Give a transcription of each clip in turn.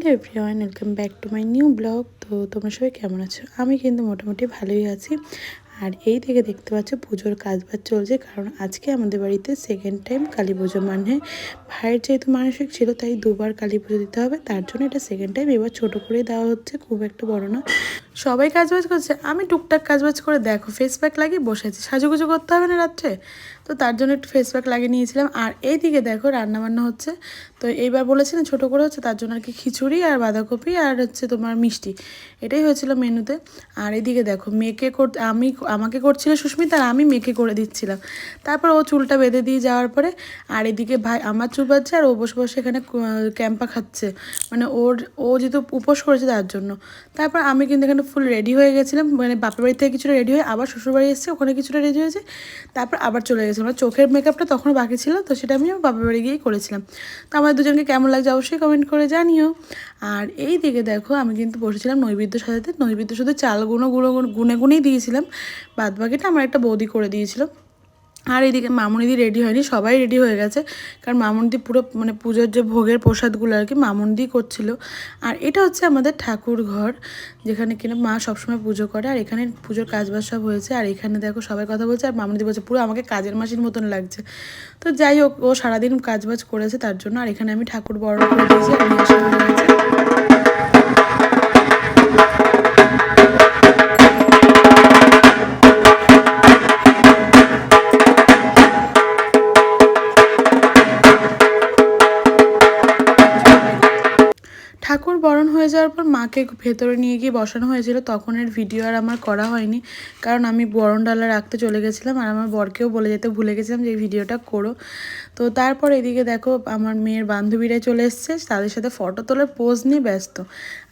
Hello everyone welcome back to my new blog তো তোমরা সবাই কেমন আছো? আমি কিন্তু মোটামুটি ভালোই আছি। আর এই থেকে দেখতে পাচ্ছ পুজোর কাজ বাজ চলছে, কারণ আজকে আমাদের বাড়িতে সেকেন্ড টাইম কালী পুজো। মানে ভাইয়ের যেহেতু মানসিক ছিল, তাই দুবার কালী পুজো দিতে হবে। তার জন্য এটা সেকেন্ড টাইম এবার ছোটো করেই দেওয়া হচ্ছে, খুব একটা বড় না। সবাই কাজবাজ করছে। আমি টুকটাক কাজবাজ করে দেখো ফেস প্যাক লাগিয়ে বসে আছি। সাজুগুজু করতে হবে না রাত্রে? তো তার জন্য একটু ফেস প্যাক লাগিয়ে নিয়েছিলাম। আর এই দিকে দেখো, রান্নাবান্না হচ্ছে। তো এইবার বলেছি না ছোটো করে হচ্ছে, তার জন্য আর কি খিচুড়ি আর বাঁধাকপি আর হচ্ছে তোমার মিষ্টি। এটাই হয়েছিল মেনুতে। আর এদিকে দেখো, মেয়েকে কর আমি, আমাকে করছিল সুস্মিতা আর আমি মেয়েকে করে দিচ্ছিলাম। তারপর ও চুলটা বেঁধে দিয়ে যাওয়ার পরে, আর এদিকে ভাই, আমার চুল বাজছে আর ও বসে বসে এখানে ক্যাম্পা খাচ্ছে। মানে ওর, ও যেহেতু উপোস করেছে তার জন্য। তারপর আমি কিন্তু এখানে ফুল রেডি হয়ে গেছিলাম। মানে বাপের বাড়ি থেকে কিছুটা রেডি হয়ে আবার শ্বশুরবাড়ি এসেছে, ওখানে কিছুটা রেডি হয়েছে, তারপর আবার চলে গেছিলাম। আমার চোখের মেকআপটা তখন বাকি ছিল, তো সেটা আমি বাপের বাড়ি গিয়েই করেছিলাম। তো আমার দুজনকে কেমন লাগছে অবশ্যই কমেন্ট করে জানিও। আর এই দিকে দেখো, আমি কিন্তু বসেছিলাম নৈবেদ্য সাজাতে, নৈবেদ্য শুধু চাল গুঁড়ো গুঁড়ো গুনে গুনেই দিয়েছিলাম। বাদ বাকিটা আমার একটা বৌদি করে দিয়েছিল। আর এদিকে মামুনিদি রেডি হয়নি, সবাই রেডি হয়ে গেছে। কারণ মামুনিদি পুরো মানে পুজোর যে ভোগের প্রসাদগুলো আর কি মামুনিদি করছিল। আর এটা হচ্ছে আমাদের ঠাকুর ঘর, যেখানে কিনা মা সবসময় পুজো করে। আর এখানে পুজোর কাজবাজ সব হয়েছে। আর এখানে দেখো সবাই কথা বলছে, আর মামুনিদি বলছে, পুরো আমাকে কাজের মাসির মতন লাগছে। তো যাই হোক, ও সারাদিন কাজবাজ করেছে তার জন্য। আর এখানে আমি ঠাকুর বড় করে দিয়েছি, আর মাকে ভেতরে নিয়ে গিয়ে বসানো হয়েছিল তখন এর ভিডিও আর আমার করা হয়নি। কারণ আমি বরণ ডালা রাখতে চলে গেছিলাম আর আমার বরকেও বলে যেতে ভুলে গেছিলাম যে ভিডিওটা করো। তো তারপর এদিকে দেখো আমার মেয়ের বান্ধবীরা চলে এসছে, তাদের সাথে ফটো তোলার পোজ নিয়ে ব্যস্ত।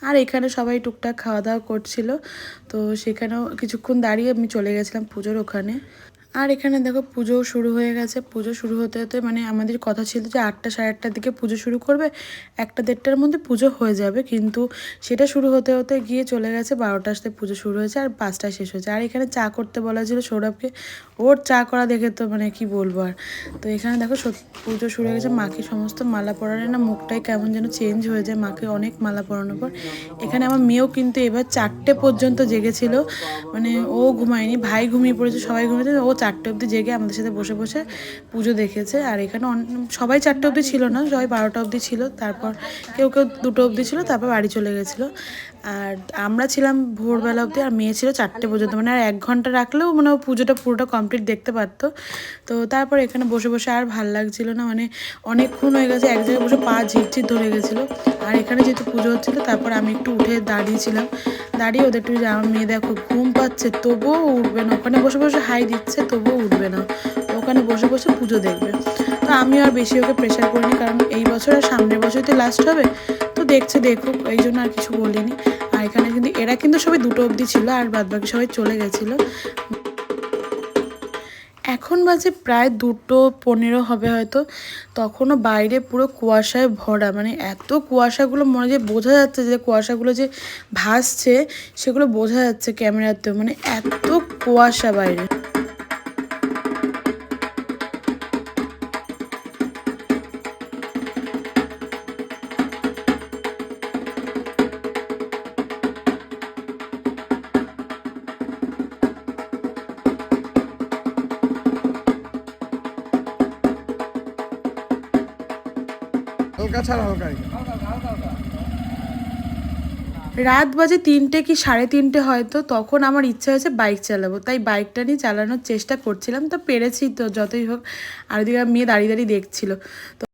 আর এখানে সবাই টুকটাক খাওয়া দাওয়া করছিল, তো সেখানেও কিছুক্ষণ দাঁড়িয়ে আমি চলে গেছিলাম পুজোর ওখানে। আর এখানে দেখো পুজো শুরু হয়ে গেছে। পুজো শুরু হতে হতে মানে আমাদের কথা ছিল যে আটটা সাড়ে আটটার দিকে পুজো শুরু করবে, একটা দেড়টার মধ্যে পুজো হয়ে যাবে। কিন্তু সেটা শুরু হতে হতে গিয়ে চলে গেছে বারোটার সাথে পুজো শুরু হয়েছে আর পাঁচটায় শেষ হয়েছে। আর এখানে চা করতে বলা ছিল সৌরভকে। ওর চা করা দেখে তো মানে কি বলব আর। তো এখানে দেখো পুজো শুরু হয়ে গেছে। মাকে সমস্ত মালা পরালে না মুখটাই কেমন যেন চেঞ্জ হয়ে যায়। মাকে অনেক মালা পরানোর পর। এখানে আমার মেয়েও কিন্তু এবার চারটে পর্যন্ত জেগেছিল। মানে ও ঘুমায়নি, ভাই ঘুমিয়ে পড়েছে, সবাই ঘুমিয়েছে ও চারটে অবধি জেগে আমাদের সাথে বসে বসে পুজো দেখেছে। আর এখানে সবাই চারটে অবধি ছিল না, সবাই বারোটা অবধি ছিল। তারপর কেউ কেউ দুটো অবধি ছিল, তারপর বাড়ি চলে গেছিল। আর আমরা ছিলাম ভোরবেলা অবধি, আর মেয়ে ছিল চারটে পর্যন্ত। মানে আর এক ঘণ্টা রাখলেও মানে ও পুজোটা পুরোটা কমপ্লিট দেখতে পারতো। তো তারপর এখানে বসে বসে আর ভালো লাগছিল না মানে অনেকক্ষণ হয়ে গেছে, এক জায়গায় বসে পা ঝিরঝির ধরে গেছিল। আর এখানে যেহেতু পুজো হচ্ছিল, তারপর আমি একটু উঠে দাঁড়িয়েছিলাম। দাঁড়িয়ে ওদের একটু আমার মেয়ে দেখো ঘুম পাচ্ছে, তবুও উঠবে না। ওখানে বসে বসে হাই দিচ্ছে, তবুও উঠবে না। ওখানে বসে বসে পুজো দেখবে। তো আমি আর বেশি ওকে প্রেশার করিনি, কারণ এই বছর আর সামনের বছর তো লাস্ট হবে। তো দেখছে, দেখুক, এই জন্য আর কিছু বলিনি। এখানে কিন্তু, এরা কিন্তু সবাই দুটো অবধি ছিল আর বাদ বাকি সবাই চলে গেছিল। এখন বাজে প্রায় দুটো পনেরো হবে হয়তো। তখনও বাইরে পুরো কুয়াশায় ভরা। মানে এত কুয়াশাগুলো মনে যে বোঝা যাচ্ছে যে, কুয়াশাগুলো যে ভাসছে, সেগুলো বোঝা যাচ্ছে ক্যামেরাতেও। মানে এত কুয়াশা বাইরে। হালকা ছাড়া হালকা রাত বাজে তিনটে কি সাড়ে তিনটে হয়তো তখন আমার ইচ্ছা হয়েছে বাইক চালাবো। তাই বাইকটা নিয়ে চালানোর চেষ্টা করছিলাম তো পেরেছি তো যতই হোক। আর দিকে মেয়ে দাঁড়িয়ে দাঁড়িয়ে দেখছিল। তো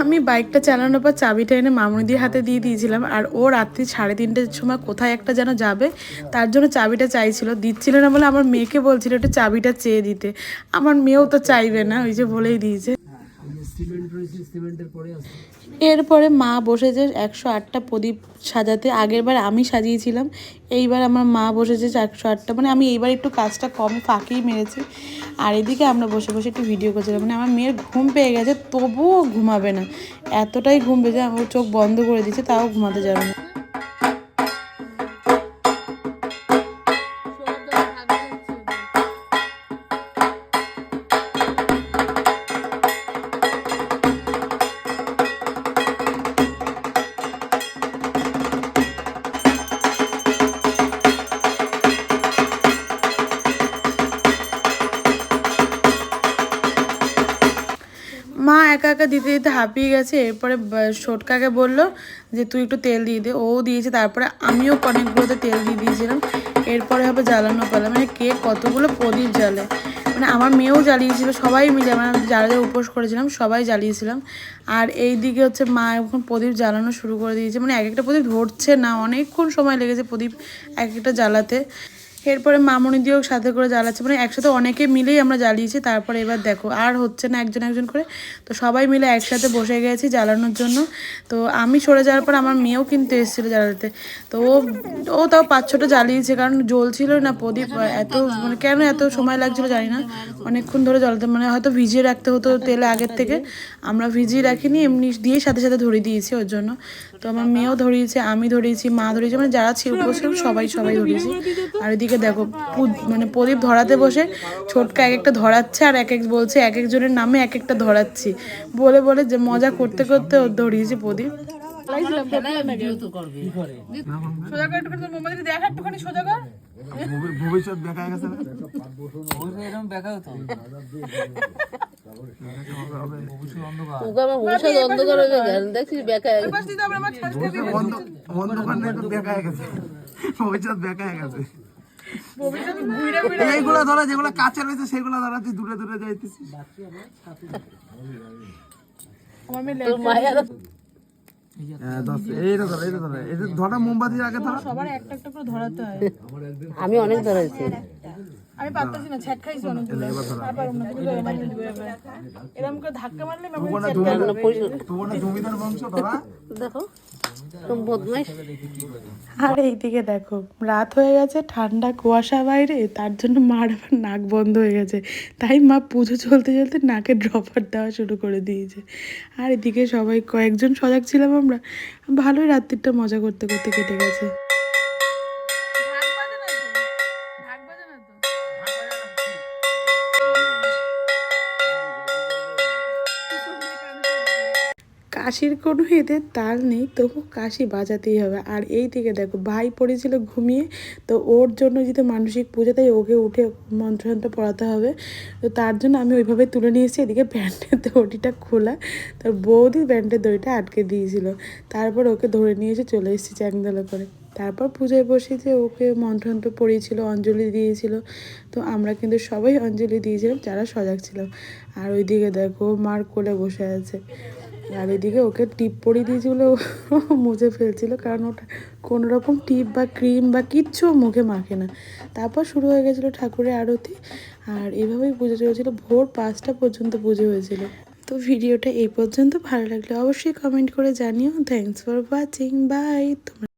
আমি বাইকটা চালানোর পর চাবিটা এনে মামুনিদির হাতে দিয়ে দিয়েছিলাম, আর ও রাত্রি সাড়ে তিনটের সময় কোথায় একটা যেন যাবে, তার জন্য চাবিটা চাইছিল, দিচ্ছিল না বলে আমার মেয়েকে বলছিল একটু চাবিটা চেয়ে দিতে। আমার মেয়েও তো চাইবে না, ওই যে বলেই দিয়েছে। এরপরে মা বসেছে একশো আটটা প্রদীপ সাজাতে আগের বার আমি সাজিয়েছিলাম, এইবার আমার মা বসেছে একশো আটটা মানে আমি এইবার একটু কাজটা কম ফাঁকেই মেরেছি। আর এদিকে আমরা বসে বসে একটু ভিডিও করছিলাম মানে আমার মেয়ের ঘুম পেয়ে গেছে, তবুও ঘুমাবে না। এতটাই ঘুম পেয়েছে, আমার চোখ বন্ধ করে দিচ্ছে তাও ঘুমাতে যাবে না। মা একা একা দিতে দিতে হাঁপিয়ে গেছে, এরপরে সোটকাকে বলল যে, তুই একটু তেল দিয়ে দে। ও দিয়েছে, তারপরে আমিও অনেকগুলোতে তেল দিয়ে দিয়েছিলাম। এরপরে হবে জ্বালানো পালা। মানে কে কতগুলো প্রদীপ জ্বালে। মানে আমার মেয়েও জ্বালিয়েছিল, সবাই মিলে মানে যারা যারা উপোস করেছিলাম, সবাই জ্বালিয়েছিলাম। আর এই দিকে হচ্ছে মা এখন প্রদীপ জ্বালানো শুরু করে দিয়েছে। মানে এক একটা প্রদীপ ধরছে না, অনেকক্ষণ সময় লেগেছে প্রদীপ এক একটা জ্বালাতে। এরপরে মামনি দিয়েও সাথে করে জ্বালাচ্ছে। মানে একসাথে অনেকে মিলেই আমরা জ্বালিয়েছি, তারপরে এবার দেখো, আর হচ্ছে না একজন একজন করে। তো সবাই মিলে একসাথে বসে গেছি জ্বালানোর জন্য। তো আমি সরে যাওয়ার পর আমার মেয়েও কিন্তু এসেছিল জ্বালাতে। তো ও ও তাও পাঁচ ছটা জ্বালিয়েছে, কারণ জ্বলছিল না, প্রদীপ এত মানে কেন এত সময় লাগছিল জানি না। অনেকক্ষণ ধরে জ্বালাতে মানে হয়তো ভিজিয়ে রাখতে হতো তেলে আগের থেকে। আমরা ভিজিয়ে রাখিনি, এমনি দিয়ে সাথে সাথে ধরিয়ে দিয়েছি ওর জন্য। তো আমার মেয়েও ধরিয়েছে, আমি ধরিয়েছি, মা ধরিয়েছে মানে যারা ছিল, সবাই সবাই ধরিয়েছি। আর এদিকে দেখো মানে প্রদীপ ধরাতে বসে ছোটকা এক একটা ধরাচ্ছে আর এক এক বলছে এক একজনের নামে এক একটা ধরাচ্ছি। বলে বলে যে মজা করতে করতে ও ধরিয়েছে প্রদীপ। ভবিষ্যৎ দেখা গেছে এরকম ভবিষ্যৎ হয়ে তো দেখা গেছে। এইগুলো ধরা যেগুলো কাছে রয়েছে সেগুলো ধরা তুই দূরে দূরে যাইতেছিস হ্যাঁ আমি অনেক ধরেছি। আমি পারতেছি না ছ্যাট খাইছি অনেকগুলো। এরকম করে ধাক্কা মারলে দেখো। আর এইদিকে দেখো, রাত হয়ে গেছে, ঠান্ডা কুয়াশা বাইরে, তার জন্য মার আবার নাক বন্ধ হয়ে গেছে। তাই মা পুজো চলতে চলতে নাকে ড্রপার দেওয়া শুরু করে দিয়েছে। আর এদিকে সবাই কয়েকজন সজাগ ছিলাম আমরা। ভালোই রাত্রিটা মজা করতে করতে কেটে গেছে। কাশির কোনো এদের তাল নেই, তবু কাশি বাজাতেই হবে। আর এই দিকে দেখো, ভাই পড়েছিল ঘুমিয়ে, তো ওর জন্য যেহেতু মানসিক পুজো, তাই ওকে উঠে মন্ত্রযন্ত্র পড়াতে হবে। তো তার জন্য আমি ওইভাবে তুলে নিয়ে এসেছি, এদিকে প্যান্টের দড়িটা খোলা তার বৌদি প্যান্টের দড়িটা আটকে দিয়েছিল। তারপর ওকে ধরে নিয়ে এসে চলে এসেছি চ্যাংদোলা করে। তারপর পুজোয় বসেছে ওকে মন্ত্রযন্ত্র পড়িয়েছিল, অঞ্জলি দিয়েছিল, তো আমরা কিন্তু সবাই অঞ্জলি দিয়েছিলাম, যারা সজাগ ছিলাম। আর ওইদিকে দেখো মার কোলে বসে আছে। আর এদিকে ওকে টিপ পরিয়ে দিয়েছিল ও মুছে ফেলছিল, কারণ ওটা কোনো রকম টিপ বা ক্রিম বা কিচ্ছু মুখে মাখে না। তারপর শুরু হয়ে গেছিল ঠাকুরের আরতি, আর এভাবেই পুজো চলেছিল, ভোর পাঁচটা পর্যন্ত পুজো হয়েছিল। তো ভিডিওটা এই পর্যন্ত, ভালো লাগলে অবশ্যই কমেন্ট করে জানিও। থ্যাংকস ফর ওয়াচিং বাই তোমরা